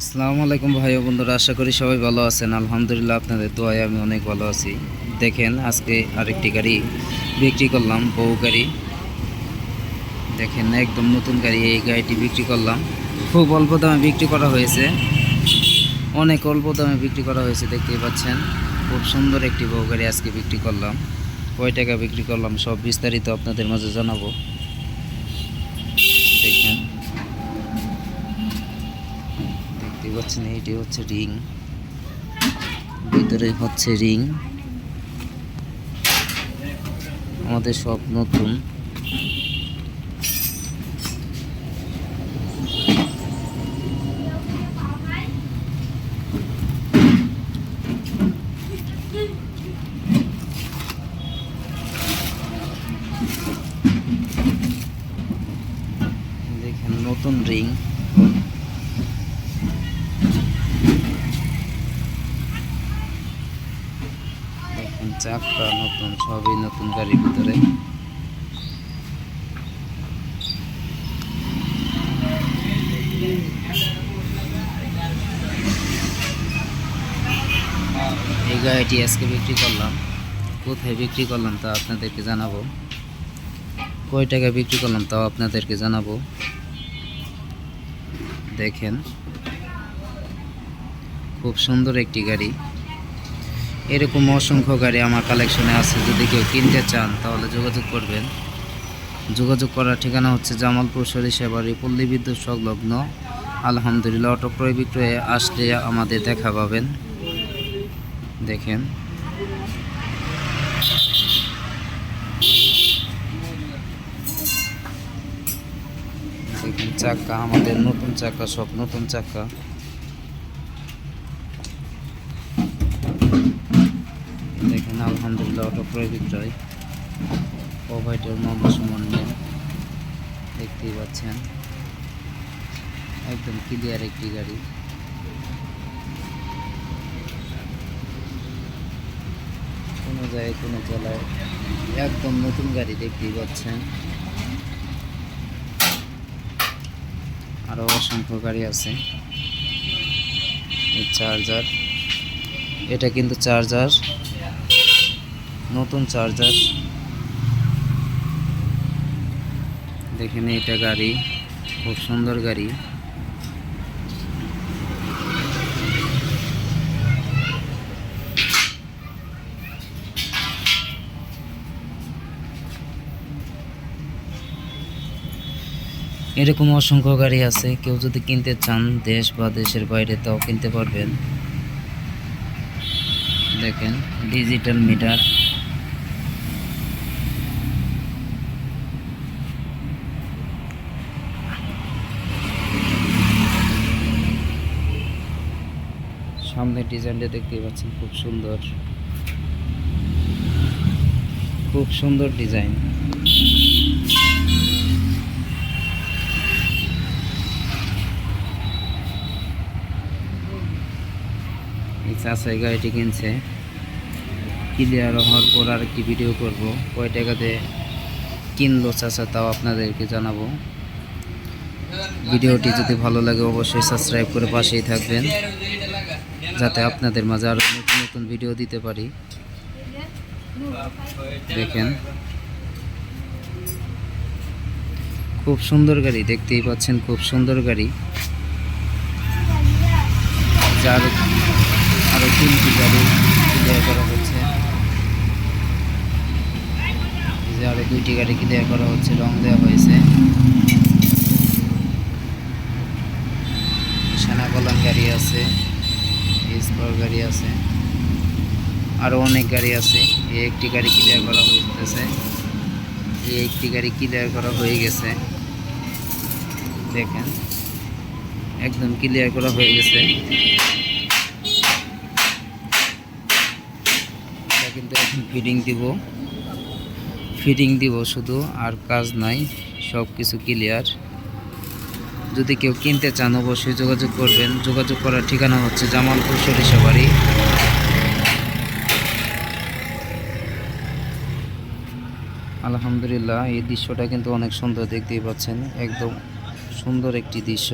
আসসালামু আলাইকুম ভাই ও বন্ধুরা, আশা করি সবাই ভালো আছেন। আলহামদুলিল্লাহ আপনাদের দোয়ায় আমি অনেক ভালো আছি। দেখেন, আজকে আরেকটি গাড়ি বিক্রি করলাম বউ গাড়ি। দেখেন, একদম নতুন গাড়ি এই গাড়িটি বিক্রি করলাম। খুব অল্প দামে বিক্রি করা হয়েছে। অনেক অল্প দামে বিক্রি করা হয়েছে, দেখতেই পাচ্ছেন। খুব সুন্দর একটি বউ গাড়ি আজকে বিক্রি করলাম। কয় টাকা বিক্রি করলাম, সব বিস্তারিত আপনাদের মাঝে জানাব দেখেন দেখতে পাচ্ছেন এইটি হচ্ছে রিং। ভিতরে হচ্ছে রিং। আমাদের সব নতুন। দেখেন নতুন রিং দেখেন চাকা নতুন সবই নতুন গাড়ির ভিতরে। এই গাড়িটি আজকে বিক্রি করলাম। কোথায় বিক্রি করলাম তা আপনাদেরকে জানাব। কয় টাকা বিক্রি করলাম তাও আপনাদেরকে জানাব। দেখেন। খুব সুন্দর একটি গাড়ি। এরকম অসংখ্য গাড়ি আমার কালেকশনে আছে। যদি কেউ কিনতে চান, তাহলে যোগাযোগ করবেন। যোগাযোগ করার ঠিকানা হচ্ছে জামালপুর সরিষাবাড়ি, পল্লী বিদ্যুৎ সংলগ্ন। আলহামদুলিল্লাহ, অটো ক্রয় বিক্রয়ে আসলে আমাদের দেখা পাবেন। দেখেন। দেখেন, চাকা, আমাদের নতুন চাকা, সব নতুন চাকা দেখেন আলহামদুলিল্লাহ, অটো ক্রয় বিক্রয় প্রোভাইডার মোহাম্মদ মিয়া দেখতেই পাচ্ছেন। একদম ক্লিয়ার একটি গাড়ি। কোনো জায়গায়, কোনো জেলায় একদম নতুন গাড়ি দেখতেই পাচ্ছেন। আরও অসংখ্য গাড়ি আছে। চার্জার এটা কিন্তু চার্জার নতুন চার্জার। দেখেন এটা গাড়ি, খুব সুন্দর গাড়ি। এরকম অসংখ্য গাড়ি আছে, কেউ যদি কিনতে চান দেশ বা দেশের বাইরে, তাও কিনতে পারবেন। দেখেন ডিজিটাল মিটার সামনের ডিজাইনটা দেখতে পাচ্ছেন, খুব সুন্দর। খুব সুন্দর ডিজাইন। চাষাই গাড়িটি কিনছে। ক্লিয়ার হওয়ার পর আর কি ভিডিও করব। কয় টাকাতে কিনলো চাষা তাও আপনাদেরকে জানাব। ভিডিওটি যদি ভালো লাগে, অবশ্যই সাবস্ক্রাইব করে পাশেই থাকবেন, যাতে আপনাদের মাঝে আরও নতুন নতুন ভিডিও দিতে পারি। দেখেন। খুব সুন্দর গাড়ি, দেখতেই পাচ্ছেন খুব সুন্দর গাড়ি। যার আরও তিনটি গাড়ি ক্লিয়ার করা হচ্ছে। যে আরও দুইটি গাড়ি ক্লিয়ার করা হচ্ছে, রং দেওয়া হয়েছে সেনাকলান গাড়ি আছে স্পার গাড়ি আছে আরও অনেক গাড়ি আছে। এই একটি গাড়ি ক্লিয়ার করা হইতেছে। এই একটি গাড়ি ক্লিয়ার করা হয়ে গেছে। দেখেন, একদম ক্লিয়ার করা হয়ে গেছে। কিন্তু এখন ফিডিং দিব। ফিডিং দিব শুধু, আর কাজ নাই সব কিছু ক্লিয়ার যদি কেউ কিনতে চান, অবশ্যই যোগাযোগ করবেন। যোগাযোগ করার ঠিকানা হচ্ছে জামালপুর সরিষাবাড়ি আলহামদুলিল্লাহ, এই দৃশ্যটা কিন্তু অনেক সুন্দর দেখতেই পাচ্ছেন। একদম সুন্দর একটি দৃশ্য।